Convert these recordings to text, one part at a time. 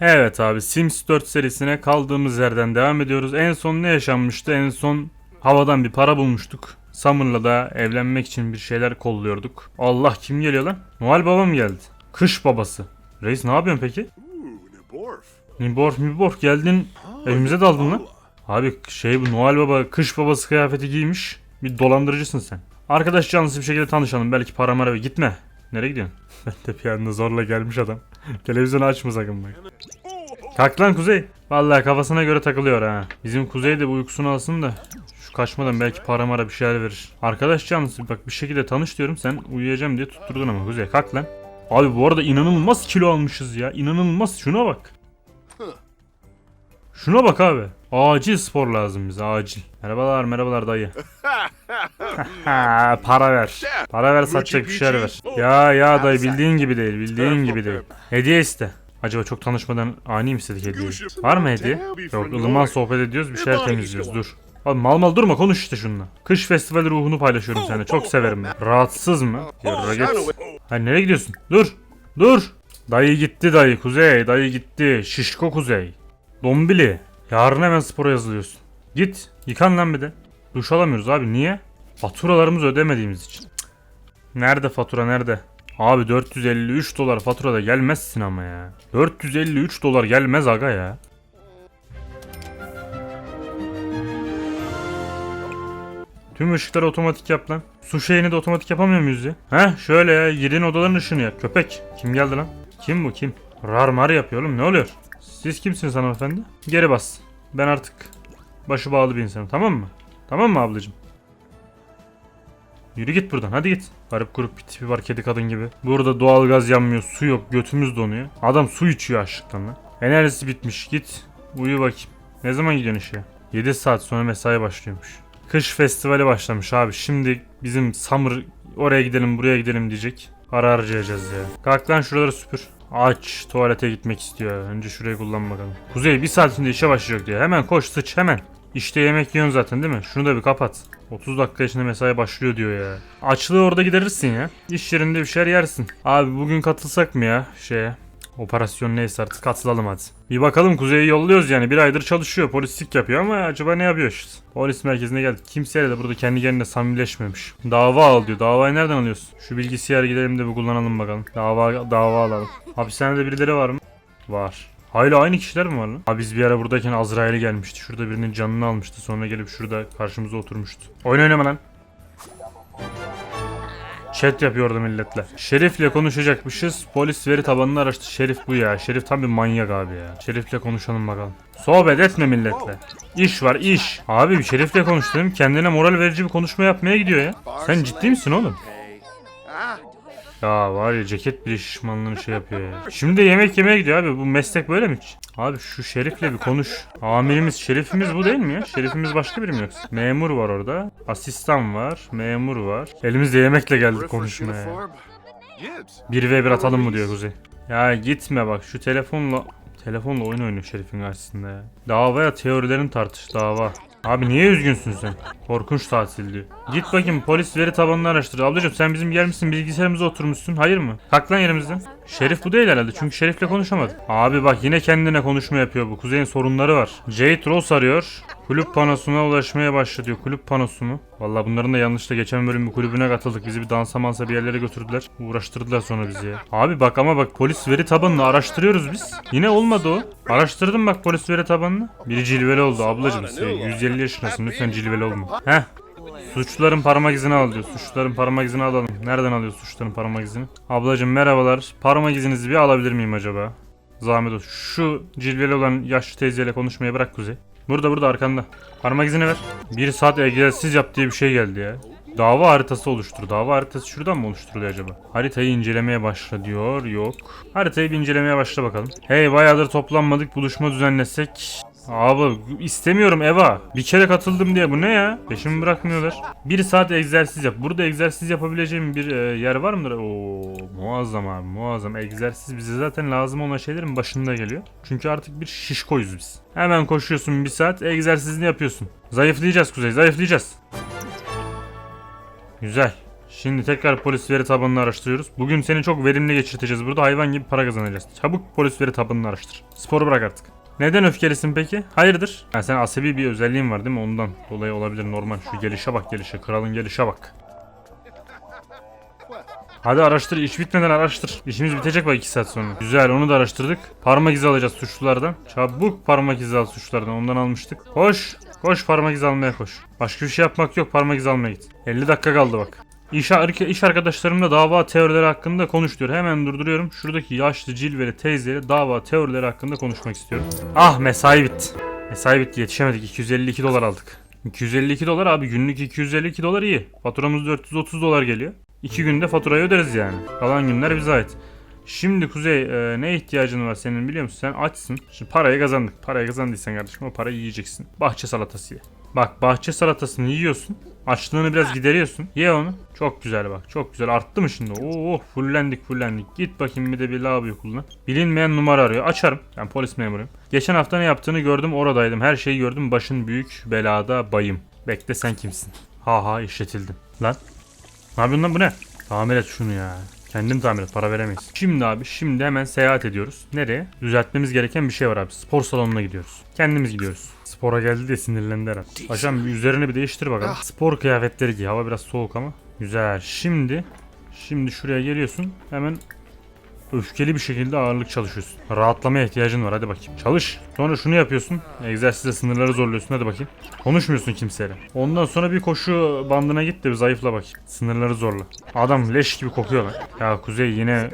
Evet abi Sims 4 serisine kaldığımız yerden devam ediyoruz. En son ne yaşanmıştı? En son havadan bir para bulmuştuk. Summer'la da evlenmek için bir şeyler kolluyorduk. Allah kim geliyor lan? Noel babam geldi. Kış babası. Reis ne yapıyorsun peki? Borf. Niborf Miborf geldin evimize daldın lan. Abi şey bu Noel baba kış babası kıyafeti giymiş. Bir dolandırıcısın sen. Arkadaş canlısı bir şekilde tanışalım. Belki para mara gitme. Nereye gidiyorsun? Ben de bir anda zorla gelmiş adam. Televizyonu açma sakın bak. Kalk lan Kuzey. Vallahi kafasına göre takılıyor ha. Bizim Kuzey de bu uykusunu alsın da. Şu kaçmadan belki para mara bir şeyler verir. Arkadaş canlısı bak bir şekilde tanış diyorum. Sen uyuyacağım diye tutturdun ama Kuzey kalk lan. Abi bu arada inanılmaz kilo almışız ya. İnanılmaz şuna bak. Şuna bak abi. Acil spor lazım bize acil. Merhabalar merhabalar dayı. para ver. Para ver satacak bir şeyler ver. Ya ya dayı bildiğin gibi değil bildiğin gibi değil. Hediye iste. Acaba çok tanışmadan ani mi istedik hediye? Var mı hediye? Yok ılıman sohbet ediyoruz bir şeyler temizliyoruz dur. Abi mal mal durma konuş işte şununla. Kış festivali ruhunu paylaşıyorum seninle. Çok severim ben. Rahatsız mı? Yarra git. Hayır nereye gidiyorsun? Dur. Dur. Dayı gitti dayı. Kuzey. Dayı gitti. Şişko kuzey. Dombili. Yarın hemen spora yazılıyorsun. Git. Yıkan lan bir de. Duş alamıyoruz abi. Niye? Faturalarımızı ödemediğimiz için. Nerede fatura nerede? Abi 453 dolar fatura da gelmezsin ama ya. 453 dolar gelmez aga ya. Tüm ışıkları otomatik yap lan. Su şeyini de otomatik yapamıyor muyuz ya? Heh şöyle ya girdiğin odaların ışığını yap. Köpek. Kim geldi lan? Kim bu kim? Rar mar yapıyor oğlum ne oluyor? Siz kimsiniz hanımefendi? Geri bas. Ben artık başı bağlı bir insanım tamam mı? Tamam mı ablacığım? Yürü git buradan hadi git. Garip grup bir tipi var kedi kadın gibi. Burada doğalgaz yanmıyor su yok götümüz donuyor. Adam su içiyor açlıktan lan. Enerjisi bitmiş git. Uyu bakayım. Ne zaman gidiyorsun işe? 7 saat sonra mesai başlıyormuş. Kış festivali başlamış abi. Şimdi bizim summer oraya gidelim buraya gidelim diyecek. Para harcayacağız ya. Kalk lan şuraları süpür. Aç tuvalete gitmek istiyor. Önce şurayı kullan bakalım. Kuzey bir saat içinde işe başlayacak diyor. Hemen koş sıç hemen. İşte yemek yiyorsun zaten değil mi? Şunu da bir kapat. 30 dakika içinde mesai başlıyor diyor ya. Açlığı orada giderirsin ya. İş yerinde bir şeyler yersin. Abi bugün katılsak mı ya şeye? Operasyon neyse artık katılalım hadi. Bir bakalım Kuzey'i yolluyoruz yani. Bir aydır çalışıyor. Polislik yapıyor ama acaba ne yapıyor işte? Polis merkezine geldik. Kimseyle de burada kendi kendine samimileşmemiş. Dava al diyor. Davayı nereden alıyorsun? Şu bilgisayarı gidelim de bir kullanalım bakalım. Dava, dava alalım. Hapishanede birileri var mı? Var. Hala aynı kişiler mi var lan? Abi biz bir ara buradayken Azrail'i gelmişti. Şurada birinin canını almıştı. Sonra gelip şurada karşımıza oturmuştu. Oyun oynama lan. Chat yapıyordu milletle. Şerif'le konuşacakmışız. Polis veri tabanını araştı. Şerif bu ya. Şerif tam bir manyak abi ya. Şerif'le konuşalım bakalım. Sohbet etme milletle. İş var iş. Abi bir Şerif'le konuştum. Kendine moral verici bir konuşma yapmaya gidiyor ya. Sen ciddi misin oğlum? Ya var ya ceket bile şişmanlığını şey yapıyor ya. Şimdi de yemek yemeye gidiyor abi. Bu meslek böyle mi? Abi şu şerifle bir konuş. Amirimiz, şerifimiz bu değil mi ya? Şerifimiz başka biri mi yoksa? Memur var orada. Asistan var. Memur var. Elimizde yemekle geldik konuşmaya. Gibbs. 1v1 atalım mı diyor Kuzey. Ya gitme bak şu telefonla telefonla oyun oynuyor şerifin karşısında ya. Davaya teorilerini tartış dava. Abi niye üzgünsün sen? Korkunç tatil diyor. Git bakayım polis veri tabanını araştır. Ablacığım sen bizim gelmişsin bilgisayarımıza oturmuşsun. Hayır mı? Kalk lan yerimizden. Şerif bu değil herhalde çünkü Şerif'le konuşamadı. Abi bak yine kendine konuşma yapıyor bu. Kuzeyin sorunları var. Jade Ross arıyor. Kulüp panosuna ulaşmaya başladı diyor. Kulüp panosu mu? Valla bunların da yanlışla geçen bölüm bir kulübüne katıldık. Bizi bir dansa mansa bir yerlere götürdüler. Uğraştırdılar sonra bizi ya. Abi bak ama bak polis veri tabanını araştırıyoruz biz. Yine olmadı o. Araştırdım bak polis veri tabanını. Biri cilveli oldu ablacım. Sen 150 yaşındasın lütfen cilveli olma. Heh. Suçluların parmak izini al diyor. Suçluların parmak izini alalım. Nereden alıyor suçluların parmak izini? Ablacım merhabalar. Parmak izinizi bir alabilir miyim acaba? Zahmet olsun. Şu cilveli olan yaşlı teyzeyle konuşmayı bırak Kuzey. Burada burada arkanda. Parmak izini ver. Bir saat egzersiz yap diye bir şey geldi ya. Dava haritası oluştur. Dava haritası şuradan mı oluşturuluyor acaba? Haritayı incelemeye başla diyor. Yok. Haritayı bir incelemeye başla bakalım. Hey bayağıdır toplanmadık. Buluşma düzenlesek. Abi istemiyorum Eva. Bir kere katıldım diye bu ne ya? Peşimi bırakmıyorlar. Bir saat egzersiz yap. Burada egzersiz yapabileceğim bir e, yer var mıdır? Oo muazzam abi muazzam. Egzersiz bize zaten lazım olan şeylerin başında geliyor. Çünkü artık bir şişkoyuz biz. Hemen koşuyorsun bir saat egzersizini yapıyorsun. Zayıflayacağız Kuzey zayıflayacağız. Güzel. Şimdi tekrar polis veri tabanını araştırıyoruz. Bugün seni çok verimli geçirteceğiz burada. Hayvan gibi para kazanacağız. Çabuk polis veri tabanını araştır. Sporu bırak artık. Neden öfkelisin peki? Hayırdır? Ha, sen asabi bir özelliğin var değil mi? Ondan dolayı olabilir normal. Şu gelişe bak gelişe. Kralın gelişe bak. Hadi araştır. iş bitmeden araştır. İşimiz bitecek bak 2 saat sonra. Güzel onu da araştırdık. Parmak izi alacağız suçlulardan. Çabuk parmak izi al suçlulardan. Ondan almıştık. Koş. Koş parmak izi almaya koş. Başka bir şey yapmak yok. Parmak izi almaya git. 50 dakika kaldı bak. İş, iş arkadaşlarımla dava teorileri hakkında konuş diyor. Hemen durduruyorum. Şuradaki yaşlı cilveli teyzeyle dava teorileri hakkında konuşmak istiyorum. Ah mesai bitti. Mesai bitti yetişemedik. 252 dolar aldık. 252 dolar abi günlük 252 dolar iyi. Faturamız 430 dolar geliyor. 2 günde faturayı öderiz yani. Kalan günler bize ait. Şimdi Kuzey e, ne ihtiyacın var senin biliyor musun? Sen açsın. Şimdi parayı kazandık. Parayı kazandıysan kardeşim o parayı yiyeceksin. Bahçe salatası ye. Bak bahçe salatasını yiyorsun. Açlığını biraz gideriyorsun. Ye onu. Çok güzel bak. Çok güzel. Arttı mı şimdi? Oo fullendik fullendik. Git bakayım bir de bir lavaboyu kullan. Bilinmeyen numara arıyor. Açarım. Ben polis memuruyum. Geçen hafta ne yaptığını gördüm oradaydım. Her şeyi gördüm. Başın büyük belada bayım. Bekle sen kimsin? Ha ha işletildim. Lan. Ne yapıyorsun lan bu ne? Tamir et şunu ya. Kendin tamir et para veremeyiz. Şimdi abi şimdi hemen seyahat ediyoruz. Nereye? Düzeltmemiz gereken bir şey var abi. Spor salonuna gidiyoruz. Kendimiz gidiyoruz. Spora geldi de sinirlendi herhalde. Paşam bir üzerini bir değiştir bakalım. Spor kıyafetleri giy. Hava biraz soğuk ama. Güzel. Şimdi şimdi şuraya geliyorsun. Hemen öfkeli bir şekilde ağırlık çalışıyorsun. Rahatlamaya ihtiyacın var hadi bakayım. Çalış. Sonra şunu yapıyorsun. Egzersizde sınırları zorluyorsun hadi bakayım. Konuşmuyorsun kimseyle. Ondan sonra bir koşu bandına git de bir zayıfla bakayım. Sınırları zorla. Adam leş gibi kokuyor lan. Ya Kuzey yine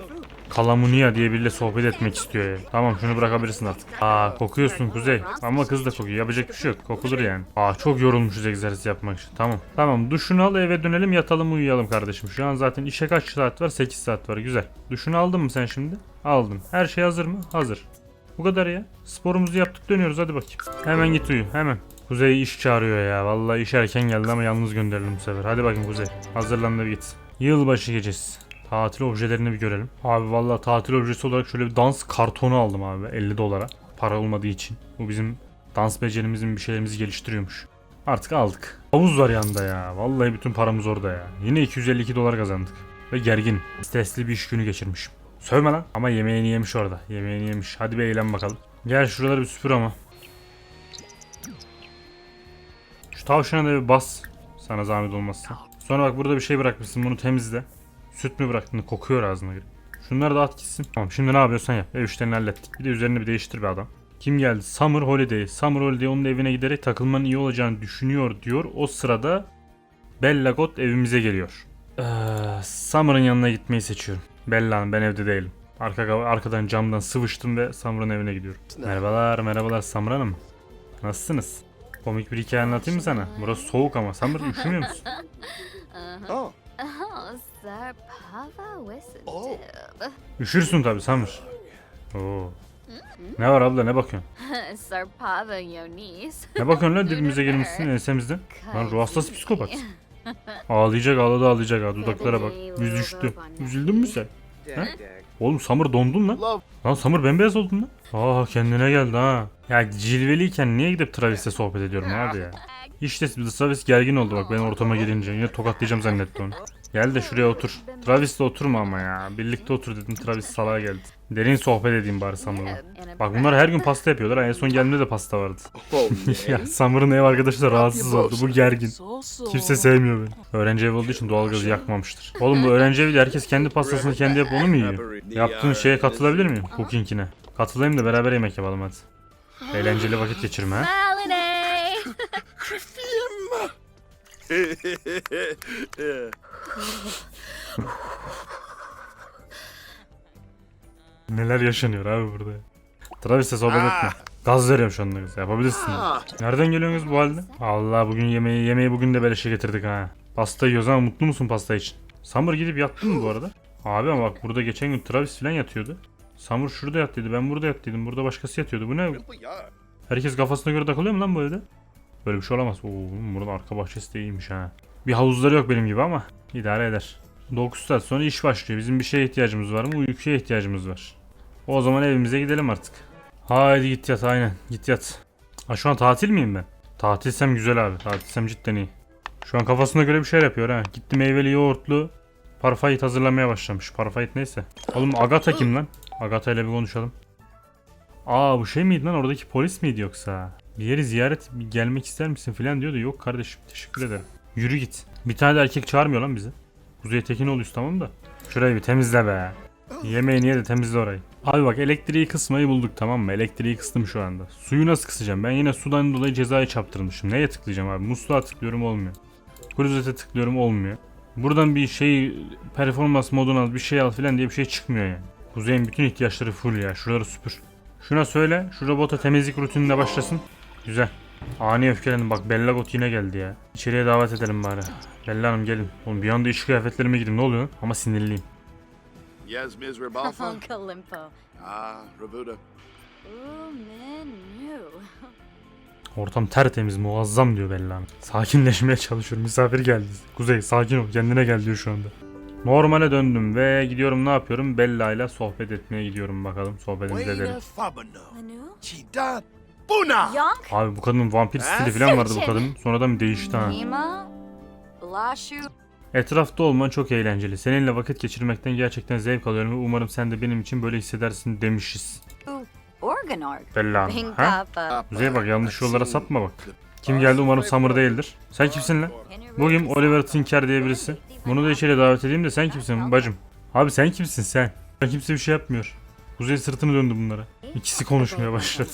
Kalamunia diye biriyle sohbet etmek istiyor ya. Tamam şunu bırakabilirsin artık. Aa kokuyorsun Kuzey. Ama kız da kokuyor. Yapacak bir şey yok. Kokulur yani. Aa çok yorulmuşuz egzersiz yapmak için. Tamam. Tamam duşunu al eve dönelim yatalım uyuyalım kardeşim. Şu an zaten işe kaç saat var? 8 saat var. Güzel. Duşunu aldın mı sen şimdi? Aldım. Her şey hazır mı? Hazır. Bu kadar ya. Sporumuzu yaptık dönüyoruz hadi bakayım. Hemen git uyu hemen. Kuzey iş çağırıyor ya. Vallahi iş erken geldi ama yalnız gönderelim bu sefer. Hadi bakayım Kuzey. Hazırlan da git. Yılbaşı gecesi. Tatil objelerini bir görelim. Abi vallahi tatil objesi olarak şöyle bir dans kartonu aldım abi 50 dolara. Para olmadığı için. Bu bizim dans becerimizin bir şeylerimizi geliştiriyormuş. Artık aldık. Havuz var yanında ya. Vallahi bütün paramız orada ya. Yine 252 dolar kazandık. Ve gergin. Stresli bir iş günü geçirmişim. Sövme lan. Ama yemeğini yemiş orada. Yemeğini yemiş. Hadi bir eğlen bakalım. Gel şuraları bir süpür ama. Şu tavşana da bir bas. Sana zahmet olmazsa. Sonra bak burada bir şey bırakmışsın. Bunu temizle. Süt mü bıraktın? Kokuyor ağzına girip. Şunları da at gitsin. Tamam şimdi ne yapıyorsan yap. Ev işlerini hallettik. Bir de üzerini bir değiştir be adam. Kim geldi? Summer Holiday. Summer Holiday onun evine giderek takılmanın iyi olacağını düşünüyor diyor. O sırada Bella God evimize geliyor. Ee, Summer'ın yanına gitmeyi seçiyorum. Bella Hanım ben evde değilim. Arka, arkadan camdan sıvıştım ve Summer'ın evine gidiyorum. Merhabalar merhabalar Summer Hanım. Nasılsınız? Komik bir hikaye anlatayım mı sana? Burası soğuk ama. Summer üşümüyor musun? Pava. Üşürsün tabi Summer. Oo. Ne var abla ne bakıyorsun? Yonis. Ne bakıyorsun lan dibimize girmişsin ensemizden? Lan ruh hastası psikopat. Ağlayacak ağladı ağlayacak ha dudaklara bak. Yüz düştü. Üzüldün mü sen? Ha? Oğlum Summer dondun lan. Lan Summer bembeyaz oldun lan. Aa kendine geldi ha. Ya cilveliyken niye gidip Travis'le sohbet ediyorum abi ya. İşte Travis gergin oldu bak ben ortama gelince. Yine tokatlayacağım zannetti onu. Gel de şuraya otur. Travis'le oturma ama ya. Birlikte otur dedim Travis salağa geldi. Derin sohbet edeyim bari Summer'la. Bak bunlar her gün pasta yapıyorlar. En son geldiğimde de pasta vardı. Ya Summer'ın ev arkadaşı da rahatsız oldu. Bu gergin. Kimse sevmiyor beni. Öğrenci evi olduğu için doğalgazı yakmamıştır. Oğlum bu öğrenci evi de herkes kendi pastasını kendi yapıp onu mu yiyor? Yaptığın şeye katılabilir miyim? Cooking'ine. Katılayım da beraber yemek yapalım hadi. Eğlenceli vakit geçirme. Holiday! Neler yaşanıyor abi burada. Travis'e sohbet etme. Gaz veriyorum şu anda kız. Yapabilirsin. Nereden geliyorsunuz bu halde? Allah bugün yemeği yemeği bugün de beleşe getirdik ha. Pasta yiyoruz ama mutlu musun pasta için? Summer gidip yattın mı bu arada? Abi ama bak burada geçen gün Travis falan yatıyordu. Summer şurada yattıydı ben burada yattıydım. Burada başkası yatıyordu. Bu ne? Herkes kafasına göre takılıyor mu lan bu evde? Böyle bir şey olamaz. Oo, burada arka bahçesi de iyiymiş ha. Bir havuzları yok benim gibi ama idare eder. 9 saat sonra iş başlıyor. Bizim bir şeye ihtiyacımız var mı? Uykuya ihtiyacımız var. O zaman evimize gidelim artık. Haydi git yat aynen. Git yat. Ha şu an tatil miyim ben? Tatilsem güzel abi. Tatilsem cidden iyi. Şu an kafasına göre bir şeyler yapıyor ha. Gitti meyveli yoğurtlu parfait hazırlamaya başlamış. Parfait neyse. Oğlum Agatha kim lan? Agatha ile bir konuşalım. Aa bu şey miydi lan oradaki polis miydi yoksa? Bir yeri ziyaret gelmek ister misin filan diyordu. Yok kardeşim teşekkür ederim. Yürü git. Bir tane de erkek çağırmıyor lan bizi. Kuzey Tekinoğlu'yuz tamam da. Şurayı bir temizle be. Yemeğini ye de temizle orayı. Abi bak elektriği kısmayı bulduk tamam mı? Elektriği kıstım şu anda. Suyu nasıl kısacağım? Ben yine sudan dolayı cezayı çarptırmışım. Neye tıklayacağım abi? Musluğa tıklıyorum olmuyor. Klozete tıklıyorum olmuyor. Buradan bir şey performans modunu al bir şey al filan diye bir şey çıkmıyor yani. Kuzey'in bütün ihtiyaçları full ya. Şuraları süpür. Şuna söyle şu robota temizlik rutinine başlasın. Güzel. Ani öfkelendim bak Bella Got yine geldi ya. İçeriye davet edelim bari. Bella Hanım gelin. Oğlum bir anda iş kıyafetlerime girdim ne oluyor? Ama sinirliyim. Yes, Ms. Ribalfa. Uncle Limpo. ah, Ravuda. Ooh, menu. Ortam tertemiz muazzam diyor Bella Hanım. Sakinleşmeye çalışıyorum. Misafir geldi. Kuzey sakin ol kendine gel diyor şu anda. Normale döndüm ve gidiyorum ne yapıyorum? Bella ile sohbet etmeye gidiyorum bakalım. Sohbetimizi edelim. Buna. Abi bu kadının vampir stili falan vardı bu kadının. Sonradan bir değişti ha. Etrafta olman çok eğlenceli. Seninle vakit geçirmekten gerçekten zevk alıyorum ve umarım sen de benim için böyle hissedersin demişiz. Bella Ha? Kuzey bak yanlış yollara sapma bak. Kim geldi umarım Summer değildir. Sen kimsin lan? Bugün Oliver Tinker diye birisi. Bunu da içeri davet edeyim de sen kimsin bacım? Abi sen kimsin sen? Ben kimse bir şey yapmıyor. Kuzey sırtını döndü bunlara. İkisi konuşmaya başladı.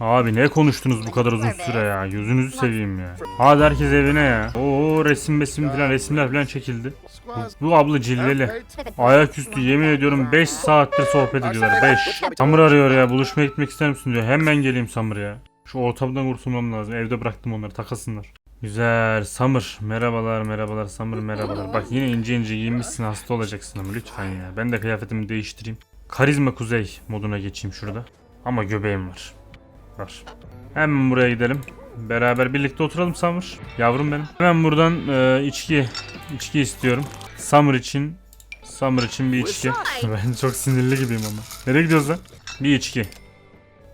Abi ne konuştunuz bu kadar uzun süre ya? Gözünüzü seveyim ya. Hadi herkes evine ya. Oo resim resim falan resimler falan çekildi. Bu, bu abla cilveli. Ayaküstü yemin ediyorum 5 saattir sohbet ediyorlar 5. Samır arıyor ya buluşmaya gitmek ister misin diyor. Hemen geleyim Samır ya. Şu ortamdan kurtulmam lazım. Evde bıraktım onları takasınlar. Güzel Samır. Merhabalar merhabalar Samır merhabalar. Bak yine ince ince giyinmişsin hasta olacaksın ama lütfen ya. Ben de kıyafetimi değiştireyim. Karizma kuzey moduna geçeyim şurada. Ama göbeğim var. Var. Hemen buraya gidelim. Beraber birlikte oturalım Samır. Yavrum benim. Hemen buradan e, içki içki istiyorum. Summer için Summer için bir içki. ben çok sinirli gibiyim ama. Nereye gidiyoruz lan? Bir içki.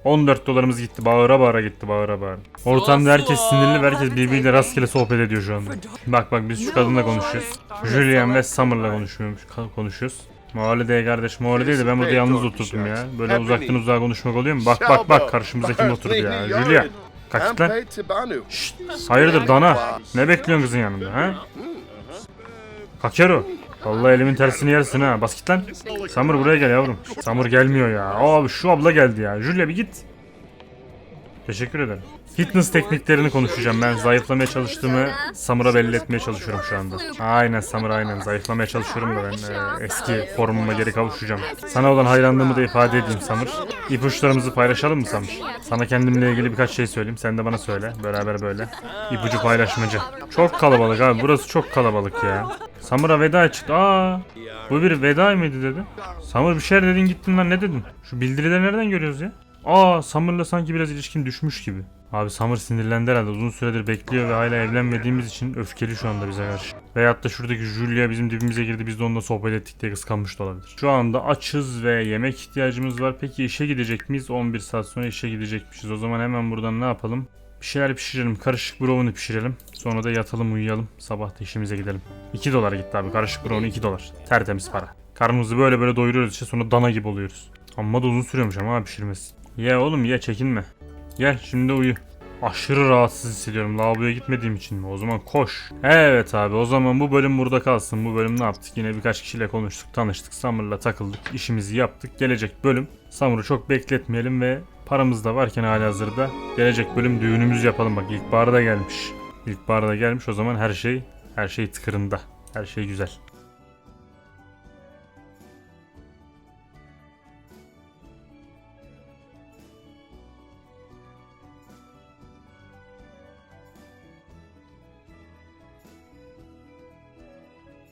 14 dolarımız gitti. Bağıra bağıra gitti. Bağıra bağıra. Ortamda herkes sinirli ve herkes birbiriyle rastgele sohbet ediyor şu anda. Bak bak biz şu kadınla konuşuyoruz. Julian ve Summer'la konuşuyormuş, konuşuyoruz. Mahallede kardeş mahallede de ben burada yalnız oturdum ya. Böyle uzaktan uzağa konuşmak oluyor mu? Bak bak bak karşımıza kim oturdu ya. Julia. Git lan. Şşt, hayırdır dana? Ne bekliyorsun kızın yanında ha? Kakero. Vallahi elimin tersini yersin ha. Bas git lan. Samur buraya gel yavrum. Samur gelmiyor ya. Abi şu abla geldi ya. Julia bir git. Teşekkür ederim. Fitness tekniklerini konuşacağım ben. Zayıflamaya çalıştığımı Samur'a belli etmeye çalışıyorum şu anda. Aynen Samur aynen. Zayıflamaya çalışıyorum da ben e, eski formuma geri kavuşacağım. Sana olan hayranlığımı da ifade edeyim Samur. İpuçlarımızı paylaşalım mı Samur? Sana kendimle ilgili birkaç şey söyleyeyim. Sen de bana söyle. Beraber böyle. İpucu paylaşmacı. Çok kalabalık abi. Burası çok kalabalık ya. Samur'a veda çıktı. Aa, bu bir veda mıydı dedi. Samur bir şeyler dedin gittin lan ne dedin? Şu bildirileri nereden görüyoruz ya? Aa Summer'la sanki biraz ilişkin düşmüş gibi. Abi Summer sinirlendi herhalde uzun süredir bekliyor ve hala evlenmediğimiz için öfkeli şu anda bize karşı. Veyahut da şuradaki Julia bizim dibimize girdi biz de onunla sohbet ettik diye kıskanmış da olabilir. Şu anda açız ve yemek ihtiyacımız var. Peki işe gidecek miyiz? 11 saat sonra işe gidecekmişiz. O zaman hemen buradan ne yapalım? Bir şeyler pişirelim. Karışık brownie pişirelim. Sonra da yatalım uyuyalım. Sabah da işimize gidelim. 2 dolar gitti abi. Karışık brownie 2 dolar. Tertemiz para. Karnımızı böyle böyle doyuruyoruz işte sonra dana gibi oluyoruz. Amma da uzun sürüyormuş ama abi pişirmesi. Ye oğlum ye çekinme. Gel şimdi uyu. Aşırı rahatsız hissediyorum lavaboya gitmediğim için mi? O zaman koş. Evet abi o zaman bu bölüm burada kalsın. Bu bölüm ne yaptık? Yine birkaç kişiyle konuştuk, tanıştık, Summer'la takıldık, işimizi yaptık. Gelecek bölüm Summer'ı çok bekletmeyelim ve paramız da varken hali hazırda gelecek bölüm düğünümüzü yapalım. Bak ilkbaharda gelmiş. İlkbaharda gelmiş o zaman her şey her şey tıkırında. Her şey güzel.